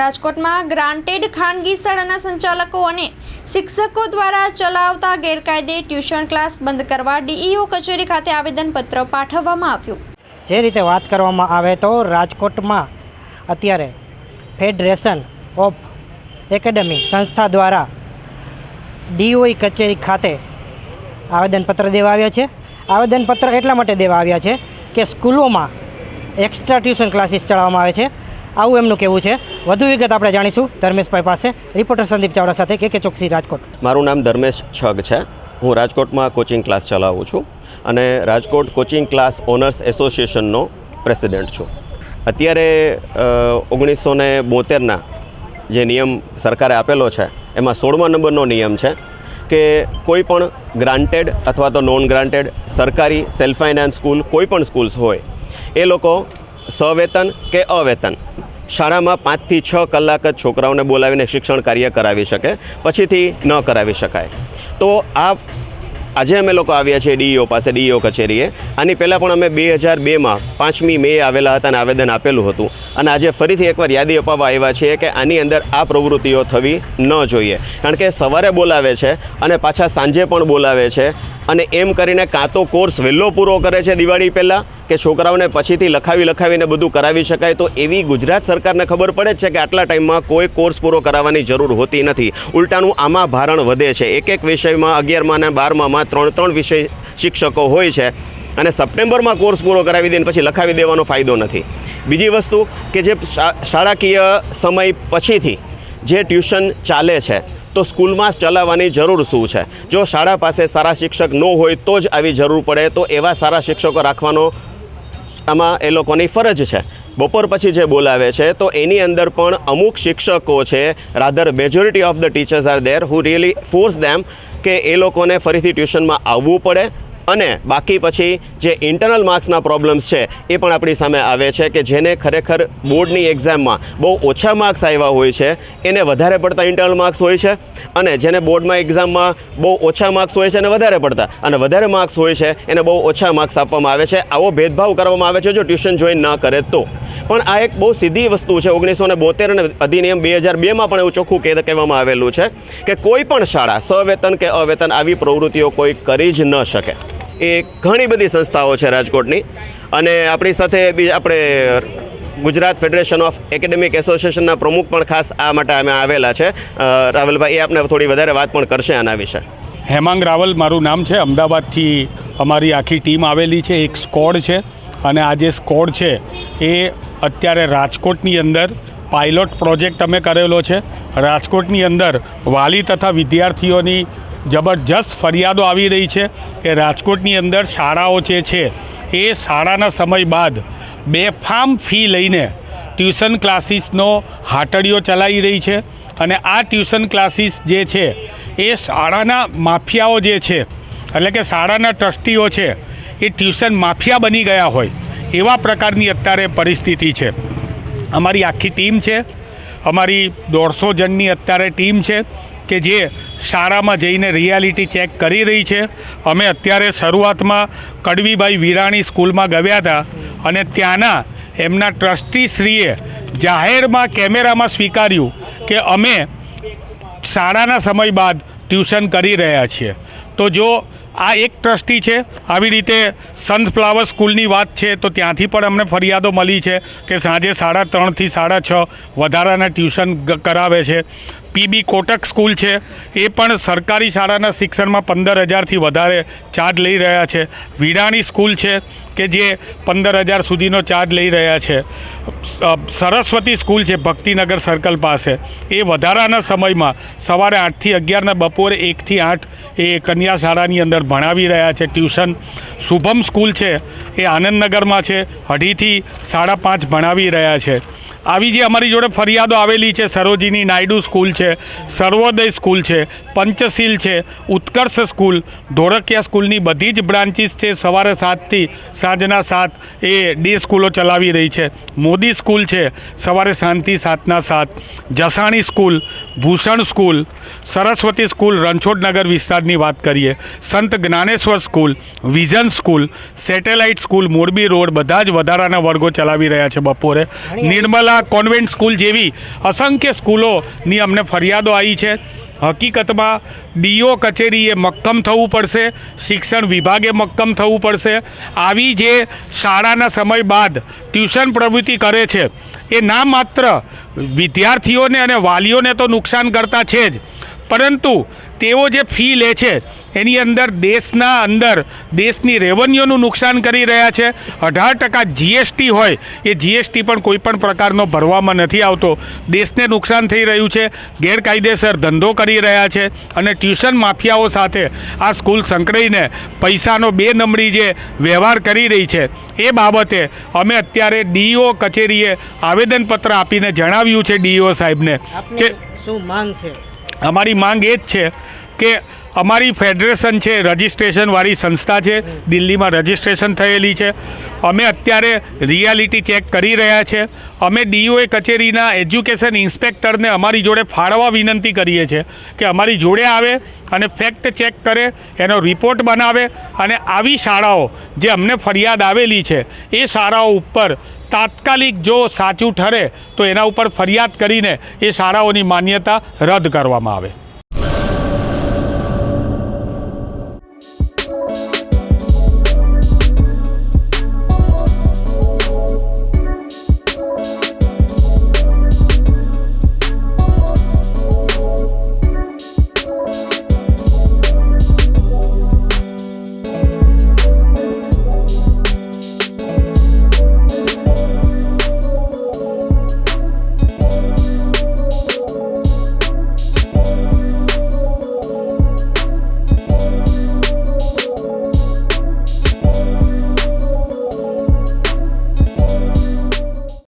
રાજકોટમાં ગ્રાન્ટેડ ખાનગી શાળાના સંચાલકો અને શિક્ષકો દ્વારા ચલાવતા ગેરકાયદે ટ્યુશન ક્લાસ બંધ કરવા ડીઈઓ કચેરી ખાતે આવેદનપત્ર પાઠવવામાં આવ્યું. જે રીતે વાત કરવામાં આવે તો રાજકોટમાં અત્યારે ફેડરેશન ઓફ એકેડમી સંસ્થા દ્વારા ડીઓઈ કચેરી ખાતે આવેદનપત્ર દેવા આવ્યા છે. આવેદનપત્ર એટલા માટે દેવા આવ્યા છે કે સ્કૂલોમાં એક્સ્ટ્રા ટ્યુશન ક્લાસીસ ચલાવવામાં આવે છે. આવું એમનું કહેવું છે. વધુ વિગત આપણે જાણીશું ધર્મેશભાઈ પાસે, રિપોર્ટર સંદીપ ચાવડા સાથે કે કે ચોકસી રાજકોટ. મારું નામ ધર્મેશ છગ છે. હું રાજકોટમાં કોચિંગ ક્લાસ ચલાવું છું અને રાજકોટ કોચિંગ ક્લાસ ઓનર્સ એસોસિએશનનો પ્રેસિડેન્ટ છું. અત્યારે ઓગણીસો ને બોતેરના જે નિયમ સરકારે આપેલો છે, એમાં સોળમા નંબરનો નિયમ છે કે કોઈ પણ ગ્રાન્ટેડ અથવા તો નોન ગ્રાન્ટેડ સરકારી સેલ્ફ ફાઇનાન્સ સ્કૂલ કોઈ પણ સ્કૂલ્સ હોય, એ લોકો સવેતન કે અવેતન? શાળામાં પાંચથી છ કલાક જ છોકરાઓને બોલાવીને શિક્ષણ કાર્ય કરાવી શકે, પછીથી ન કરાવી શકાય. તો આ, આજે અમે લોકો આવ્યા છીએ ડીઈઓ પાસે, ડીઈઓ કચેરીએ. આની પહેલાં પણ અમે બે હજાર બેમાં પાંચમી મે આવેલા હતા અને આવેદન આપેલું હતું. અને આજે ફરીથી એકવાર યાદી અપાવવા આવ્યા છીએ કે આની અંદર આ પ્રવૃત્તિઓ થવી ન જોઈએ. કારણ કે સવારે બોલાવે છે અને પાછા સાંજે પણ બોલાવે છે. અને એમ કરીને કાં તો કોર્સ વહેલો પૂરો કરે છે દિવાળી પહેલાં કે છોકરાઓને પછીથી લખાવી લખાવીને બધું કરાવી શકાય તો એવી ગુજરાત સરકારને ખબર પડે છે કે આટલા ટાઈમમાં કોઈ કોર્સ પૂરો કરાવવાની જરૂર હોતી નથી. ઉલટાનું આમાં ભારણ વધે છે. એક એક વિષયમાં અગિયારમાં અને બારમામાં ત્રણ ત્રણ વિષય શિક્ષકો હોય છે અને સપ્ટેમ્બરમાં કોર્સ પૂરો કરાવી દઈને પછી લખાવી દેવાનો ફાયદો નથી. બીજી વસ્તુ કે જે શાળાકીય સમય પછીથી જે ટ્યુશન ચાલે છે તો સ્કૂલમાં ચલાવવાની જરૂર શું છે? જો શાળા પાસે સારા શિક્ષક ન હોય તો જ આવી જરૂર પડે તો એવા સારા શિક્ષકો રાખવાનો આમાં એ લોકોની ફરજ છે. બપોર પછી જે બોલાવે છે, તો એની અંદર પણ અમુક શિક્ષકો છે rather majority of the teachers are there who really force them કે એ લોકોને ફરીથી ટ્યુશનમાં આવવું પડે. અને બાકી પછી જે ઇન્ટરનલ માર્ક્સના પ્રોબ્લેમ્સ છે, એ પણ આપણી સામે આવે છે કે જેને ખરેખર બોર્ડની એક્ઝામમાં બહુ ઓછા માર્ક્સ આવ્યા હોય છે, એને વધારે પડતા ઇન્ટરનલ માર્ક્સ હોય છે અને જેને બોર્ડમાં એક્ઝામમાં બહુ ઓછા માર્ક્સ હોય છે અને વધારે પડતા. અને વધારે માર્ક્સ હોય છે, એને બહુ ઓછા માર્ક્સ આપવામાં આવે છે. આવો ભેદભાવ કરવામાં આવે છે જો ટ્યુશન જોઈન ન કરે તો. પણ આ એક બહુ સીધી વસ્તુ છે, ઓગણીસો ને બોતેર અને અધિનિયમ બે હજાર બેમાં પણ એવું ચોખ્ખું કહે કહેવામાં આવેલું છે કે કોઈ પણ શાળા સવેતન કે અવેતન આવી પ્રવૃત્તિઓ કોઈ કરી જ ન શકે. એ ઘણી બધી સંસ્થાઓ છે રાજકોટની. અને આપણી સાથે બી આપણે ગુજરાત ફેડરેશન ઓફ એકેડેમિક એસોસિએશનના પ્રમુખ પણ ખાસ આ માટે અમે આવેલા છે. રાવલભાઈ, એ આપને થોડી વધારે વાત પણ કરશે આના વિશે. હેમાંગ રાવલ મારું નામ છે. અમદાવાદથી અમારી આખી ટીમ આવેલી છે. એક સ્કોડ છે. અને આ જે સ્કોડ છે, એ અત્યારે રાજકોટની અંદર પાયલોટ પ્રોજેક્ટ અમે કરેલો છે. રાજકોટની અંદર વાલી તથા વિદ્યાર્થીઓની જબરજસ્ત ફરિયાદો આવી રહી છે કે રાજકોટની અંદર શાળાઓ જે છે, એ શાળાના સમય બાદ બેફામ ફી લઈને ટ્યુશન ક્લાસીસનો હાટડીઓ ચલાવી રહી છે અને આ ટ્યુશન ક્લાસીસ જે છે, એ શાળાના માફિયાઓ જે છે, એટલે કે શાળાના ટ્રસ્ટીઓ છે, એ ટ્યુશન માફિયા બની ગયા હોય એવા પ્રકારની અત્યારે પરિસ્થિતિ છે. અમારી આખી ટીમ છે, અમારી દોઢસો જણની અત્યારે ટીમ છે કે જે શાળામાં જઈને રિયાલિટી ચેક કરી રહી છે. અમે અત્યારે શરૂઆતમાં કડવીભાઈ વિરાણી સ્કૂલમાં ગયા હતા અને ત્યાંના એમના ટ્રસ્ટીશ્રીએ જાહેરમાં કેમેરામાં સ્વીકાર્યું કે અમે શાળાના સમય બાદ ટ્યુશન કરી રહ્યા છીએ. તો જો આ એક ટ્રસ્ટી છે, આવી રીતે સંત સ્કૂલની વાત છે, તો ત્યાંથી પણ અમને ફરિયાદો મળી છે કે સાંજે સાડા ત્રણથી સાડા છ વધારાના ટ્યુશન કરાવે છે. પીબી કોટક સ્કૂલ છે. એ પણ સરકારી શાળાના શિક્ષણમાં પંદર હજારથી વધારે ચાર્જ લઈ રહ્યા છે. વિડાણી સ્કૂલ છે કે જે પંદર હજાર સુધીનો ચાર્જ લઈ રહ્યા છે. સરસ્વતી સ્કૂલ છે ભક્તિનગર સર્કલ પાસે. એ વધારાના સમયમાં સવારે આઠથી અગિયારના, બપોરે એકથી આઠ એ કન્યા શાળાની અંદર ભણાવી રહ્યા છે. ટ્યુશન શુભમ સ્કૂલ છે. એ આનંદનગરમાં છે. અઢીથી સાડા પાંચ ભણાવી રહ્યા છે. આવી જે અમારી જોડે ફરિયાદો આવેલી છે સરોજીની નાયડુ સ્કૂલ છે સર્વોદય સ્કૂલ છે પંચશીલ છે ઉત્કર્ષ સ્કૂલ ધોળકિયા સ્કૂલની બધી જ બ્રાન્ચીસ છે સવારે સાતથી સાંજના સાત એ ડે સ્કૂલો ચલાવી રહી છે. મોદી સ્કૂલ છે સવારે સાંજથી સાતના સાત. Jasani school Bhushan school Saraswati school Ranchhodnagar વિસ્તારની વાત કરીએ. Sant Dnyaneshwar school vision school satellite school Morbi road બધા જ વધારાના વર્ગો ચલાવી રહ્યા છે બપોરે. નિર્મલા કોન્વેન્ટ સ્કૂલ જેવી અસંખ્ય સ્કૂલોની અમને ફરિયાદો આવી છે. હકીકતમાં ડીઓ કચેરીએ મક્કમ થવું પડશે, શિક્ષણ વિભાગે મક્કમ થવું પડશે. આવી જે શાળાના સમય બાદ ટ્યુશન પ્રવૃત્તિ કરે છે, એ ના માત્ર વિદ્યાર્થીઓને અને વાલીઓને તો નુકસાન કરતા છે જ, પરંતુ તેઓ જે ફી લે છે એની અંદર દેશના અંદર દેશની રેવન્યુનું નુકસાન કરી રહ્યા છે. અઢાર ટકા જીએસટી હોય એ જીએસટી પણ કોઈપણ પ્રકારનો ભરવામાં નથી આવતો. દેશને નુકસાન થઈ રહ્યું છે ગેરકાયદેસર ધંધો કરી રહ્યા છે અને ટ્યુશન માફિયાઓ સાથે આ સ્કૂલ સંકળાઈને પૈસાનો બે નંબરી જે વ્યવહાર કરી રહી છે એ બાબતે અમે અત્યારે ડીઈઓ કચેરીએ આવેદનપત્ર આપીને જણાવ્યું છે ડીઈઓ સાહેબને કે શું માંગ છે? અમારી માંગ એ જ છે કે અમારી ફેડરેશન છે, રજિસ્ટ્રેશનવાળી સંસ્થા છે, દિલ્હીમાં રજિસ્ટ્રેશન થયેલી છે. અમે અત્યારે રિયાલિટી ચેક કરી રહ્યા છે. અમે ડીઓએ કચેરીના એજ્યુકેશન ઇન્સ્પેક્ટરને અમારી જોડે ફાળવા વિનંતી કરીએ છીએ કે અમારી જોડે આવે અને ફેક્ટ ચેક કરે, એનો રિપોર્ટ બનાવે અને આવી શાળાઓ જે અમને ફરિયાદ આવેલી છે, એ શાળાઓ ઉપર તાત્કાલિક જો સાચું ઠરે તો એના ઉપર ફરિયાદ કરીને એ શાળાઓની માન્યતા રદ કરવામાં આવે.